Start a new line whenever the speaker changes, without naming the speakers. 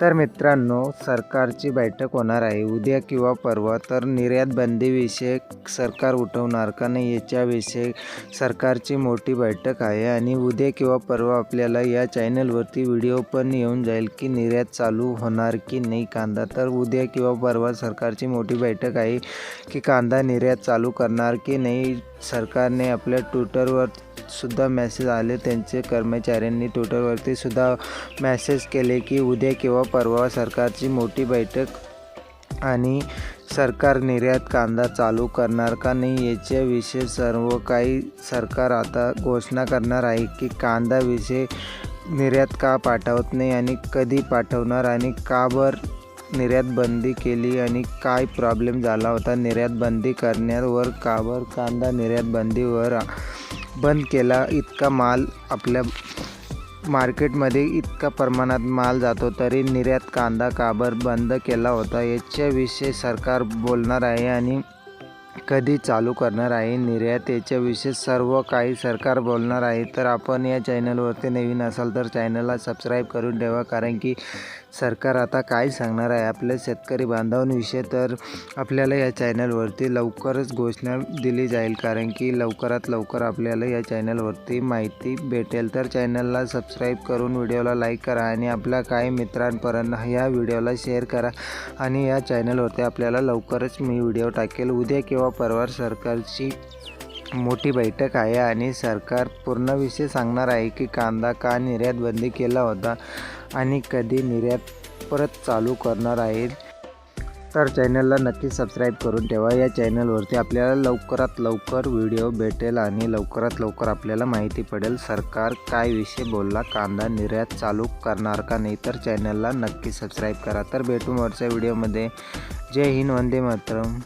तर मित्रांनो सरकारची बैठक होणार आहे. उद्या किंवा परवा तर निर्यात बंदीविषयक सरकार उठवणार का नाही याच्याविषयी सरकारची मोठी बैठक आहे. आणि उद्या किंवा परवा आपल्याला या चॅनलवरती व्हिडिओ पण येऊन जाईल की निर्यात चालू होणार की नाही कांदा. तर उद्या किंवा परवा सरकारची मोठी बैठक आहे की कांदा निर्यात चालू करणार की नाही सरकारने आपल्या ट्विटरवर सुद्धा मेसेज आले. त्यांचे कर्मचाऱ्यांनी ट्विटरवरती सुद्धा मेसेज केले की उद्या किंवा परवा सरकारची मोठी बैठक आणि सरकार निर्यात कांदा चालू करणार का नाही याच्याविषयी सर्व काही सरकार आता घोषणा करणार आहे की कांदाविषयी निर्यात का पाठवत नाही आणि कधी पाठवणार आणि का बरं निर्यात बंदी केली आणि काय प्रॉब्लेम झाला होता? निर्यात बंदी करण्यावर का बर कांदा निर्यात बंदीवर बंद केला इतका माल आपल्या मार्केटमध्ये इतका प्रमाणात माल जातो तरी निर्यात कांदा काबर बंद केला होता याच्याविषयी सरकार बोलणार आहे आणि कधी चालू करणार आहे निर्यात याच्याविषयी सर्व काही सरकार बोलणार आहे. तर आपण या चॅनलवरती नवीन असाल तर चॅनलला सबस्क्राईब करून ठेवा कारण की सरकार आता काय सांगणार आहे आपल्या शेतकरी बांधवांविषयी. तर आपल्याला या चॅनलवरती लवकरच घोषणा दिली जाईल कारण की लवकरात लवकर आपल्याला या चॅनलवरती माहिती भेटेल. तर चॅनलला सबस्क्राईब करून व्हिडिओला लाईक करा आणि आपल्या काही मित्रांपर्यंत या व्हिडिओला शेअर करा. आणि या चॅनलवरती आपल्याला लवकरच मी व्हिडिओ टाकेल. उद्या किंवा परवार सरकारची मोठी बैठक आहे आणि सरकार पूर्ण विषय सांगणार आहे की कांदा का निर्यात बंदी केला होता आणि कधी निर्यात परत चालू करणार आहे. तर चॅनलला नक्की सबस्क्राईब करून ठेवा. या चॅनलवरती आपल्याला लवकरात लवकर व्हिडिओ भेटेल आणि लवकरात लवकर आपल्याला माहिती पडेल सरकार काय विषय बोलला कांदा निर्यात चालू करणार का नाही. तर चॅनलला नक्की सबस्क्राईब करा. तर भेटू वरच्या व्हिडिओमध्ये. जय हिंद वंदे मातरम.